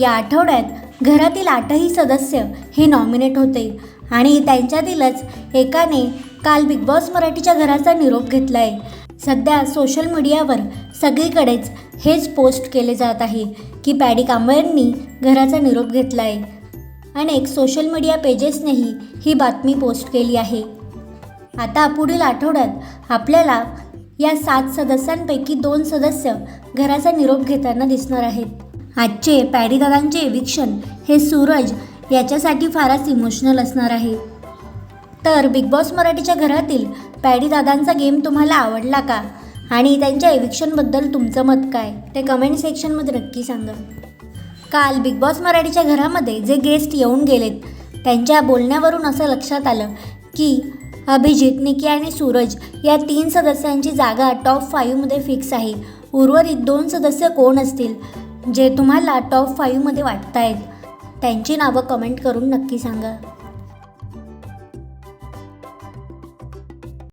या आठवड्यात घरातील आठही सदस्य हे नॉमिनेट होते. आणि त्यांच्यातीलच एकाने काल बिग बॉस मराठीच्या घराचा निरोप घेतला आहे सध्या सोशल मीडियावर सगळीकडेच हेच पोस्ट केले जात आहे की पॅडी कांबळेंनी घराचा निरोप घेतला आहे अनेक सोशल मीडिया पेजेसनेही ही बातमी पोस्ट केली आहे. आता पुढील आठवड्यात आपल्याला या सात सदस्यांपैकी दोन सदस्य घराचा निरोप घेताना दिसणार आहेत. आजचे पॅडीदादांचे एविक्शन हे सूरज याच्यासाठी फारच इमोशनल असणार आहे. तर बिग बॉस मराठीच्या घरातील पॅडीदादांचा गेम तुम्हाला आवडला का? आणि त्यांच्या एविक्शनबद्दल तुमचं मत काय? ते कमेंट सेक्शनमध्ये नक्की सांगा. काल बिग बॉस मराठीच्या घरामध्ये जे गेस्ट येऊन गेलेत त्यांच्या बोलण्यावरून असं लक्षात आलं की अभिजित निकी आणि सूरज या तीन सदस्यांची जागा टॉप फाईव्हमध्ये फिक्स आहे. उर्वरित दोन सदस्य कोण असतील? जे तुम्हाला टॉप फाईव्हमध्ये वाटत आहेत त्यांची नावं कमेंट करून नक्की सांगा.